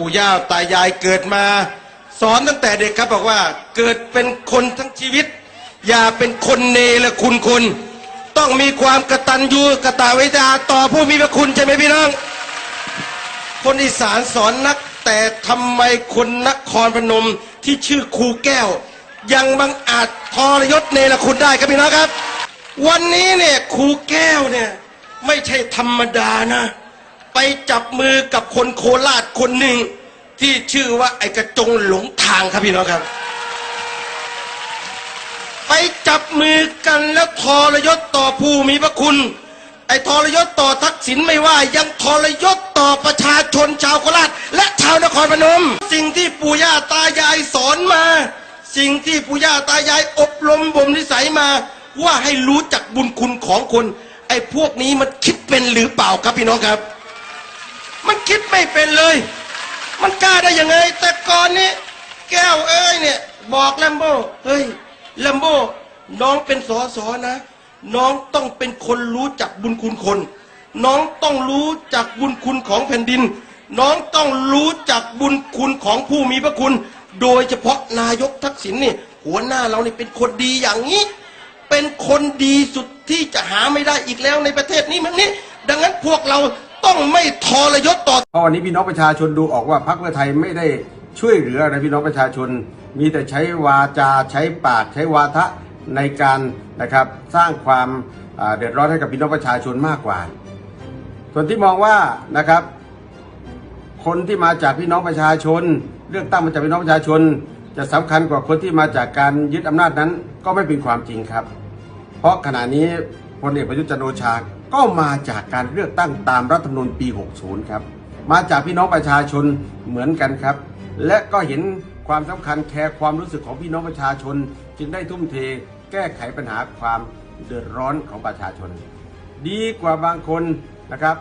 ปู่ย่าตายายเกิดมา สอนตั้งแต่เด็กครับบอกว่าเกิดเป็นคนทั้งชีวิต อย่าเป็นคนเนรคุณคน ต้องมีความกระตัญญูกระตเวทนาต่อผู้มีพระคุณใช่ไหมพี่น้อง คนอีสานสอนนัก แต่ทำไมคนนครพนมที่ชื่อครูแก้ว ยังบังอาจทรยศเนรคุณได้ครับพี่น้องครับ วันนี้เนี่ยครูแก้วเนี่ยไม่ใช่ธรรมดานะ ไปจับมือกับคนโคราชคนหนึ่งที่ชื่อว่าไอ้กระจงหลงทางครับพี่น้องครับ ไปจับมือกันแล้วทรยศต่อผู้มีพระคุณ ไอ้ทรยศต่อทักษิณไม่ว่ายังทรยศต่อประชาชนชาวโคราช และชาวนครพนม สิ่งที่ปู่ย่าตายายสอนมา สิ่งที่ปู่ย่าตายายอบรมบ่มนิสัยมา ว่าให้รู้จักบุญคุณของคนไอ้พวกนี้มันคิดเป็นหรือเปล่าครับพี่น้องครับ มันคิดไม่เป็นเลย มันกล้าได้ยังไง แต่ก่อนนี้ แก้วเอ้ยเนี่ย บอกแลมโบ้เฮ้ยแลมโบ้น้องเป็นสอสอนะ น้องต้องเป็นคนรู้จักบุญคุณคน น้องต้องรู้จักบุญคุณของแผ่นดิน น้องต้องรู้จักบุญคุณของผู้มีพระคุณ โดยเฉพาะนายกทักษิณนี่หัวหน้าเรานี่เป็นคนดีอย่างนี้ เป็นคนดีสุดที่จะหาไม่ได้อีกแล้วในประเทศนี้มั้งนี้ ดังนั้นพวกเรา ต้องไม่ทรยศต่อเพราะวันนี้พี่น้องประชาชนดูออกว่าพรรคเพื่อไทยไม่ได้ช่วยเหลืออะไรพี่น้องประชาชน มีแต่ใช้วาจาใช้ปากใช้วาทะในการนะครับสร้างความเดือดร้อนให้กับพี่น้องประชาชนมากกว่า ส่วนที่มองว่านะครับ คนที่มาจากพี่น้องประชาชน เลือกตั้งมาจากพี่น้องประชาชน จะสำคัญกว่าคนที่มาจากการยึดอำนาจนั้น ก็ไม่เป็นความจริงครับ เพราะขณะนี้ พลเอกประยุทธ์จันโอชา ก็มาจากการเลือกตั้งตามรัฐธรรมนูญปี 60 ครับ มาจากพี่น้องประชาชนเหมือนกันครับ และก็เห็นความสำคัญแคร์ความรู้สึกของพี่น้องประชาชน จึงได้ทุ่มเทแก้ไขปัญหาความเดือดร้อนของประชาชน ดีกว่าบางคนนะครับ